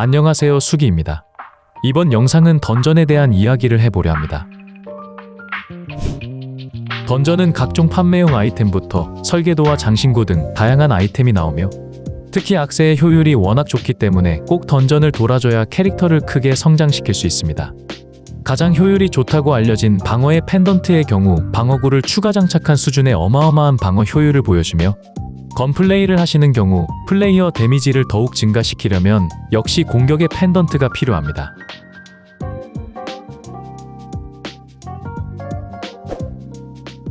안녕하세요 수기입니다. 이번 영상은 던전에 대한 이야기를 해보려 합니다. 던전은 각종 판매용 아이템부터 설계도와 장신구 등 다양한 아이템이 나오며 특히 악세의 효율이 워낙 좋기 때문에 꼭 던전을 돌아줘야 캐릭터를 크게 성장시킬 수 있습니다. 가장 효율이 좋다고 알려진 방어의 펜던트의 경우 방어구를 추가 장착한 수준의 어마어마한 방어 효율을 보여주며 건플레이를 하시는 경우 플레이어 데미지를 더욱 증가시키려면 역시 공격의 펜던트가 필요합니다.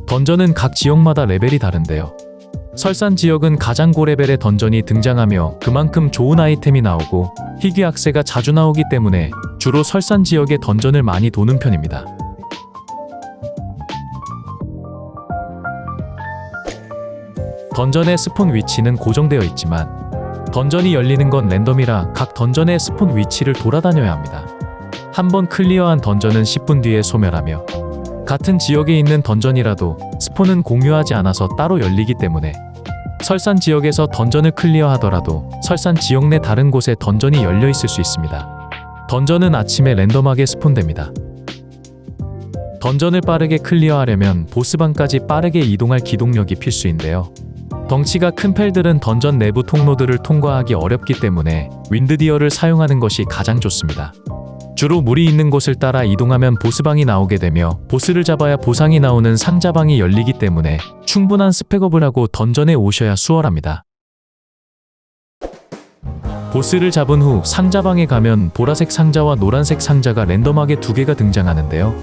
던전은 각 지역마다 레벨이 다른데요. 설산 지역은 가장 고레벨의 던전이 등장하며 그만큼 좋은 아이템이 나오고 희귀 악세가 자주 나오기 때문에 주로 설산 지역의 던전을 많이 도는 편입니다. 던전의 스폰 위치는 고정되어 있지만 던전이 열리는 건 랜덤이라 각 던전의 스폰 위치를 돌아다녀야 합니다. 한번 클리어한 던전은 10분 뒤에 소멸하며 같은 지역에 있는 던전이라도 스폰은 공유하지 않아서 따로 열리기 때문에 설산 지역에서 던전을 클리어하더라도 설산 지역 내 다른 곳에 던전이 열려 있을 수 있습니다. 던전은 아침에 랜덤하게 스폰됩니다. 던전을 빠르게 클리어하려면 보스방까지 빠르게 이동할 기동력이 필수인데요. 덩치가 큰 펠들은 던전 내부 통로들을 통과하기 어렵기 때문에 윈드디어를 사용하는 것이 가장 좋습니다. 주로 물이 있는 곳을 따라 이동하면 보스방이 나오게 되며 보스를 잡아야 보상이 나오는 상자방이 열리기 때문에 충분한 스펙업을 하고 던전에 오셔야 수월합니다. 보스를 잡은 후 상자방에 가면 보라색 상자와 노란색 상자가 랜덤하게 두 개가 등장하는데요.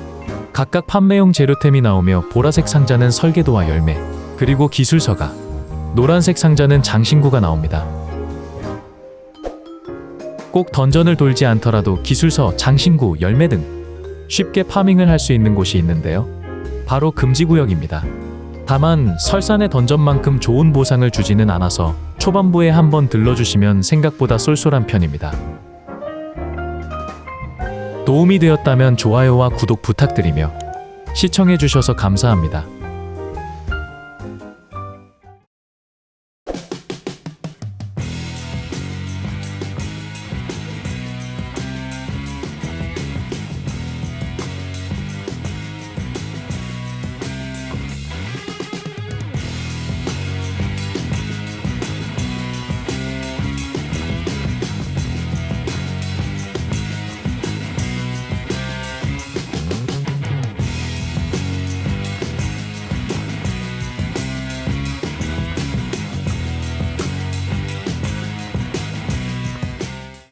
각각 판매용 재료템이 나오며 보라색 상자는 설계도와 열매, 그리고 기술서가, 노란색 상자는 장신구가 나옵니다. 꼭 던전을 돌지 않더라도 기술서, 장신구, 열매 등 쉽게 파밍을 할 수 있는 곳이 있는데요. 바로 금지구역입니다. 다만 설산의 던전만큼 좋은 보상을 주지는 않아서 초반부에 한번 들러주시면 생각보다 쏠쏠한 편입니다. 도움이 되었다면 좋아요와 구독 부탁드리며 시청해주셔서 감사합니다.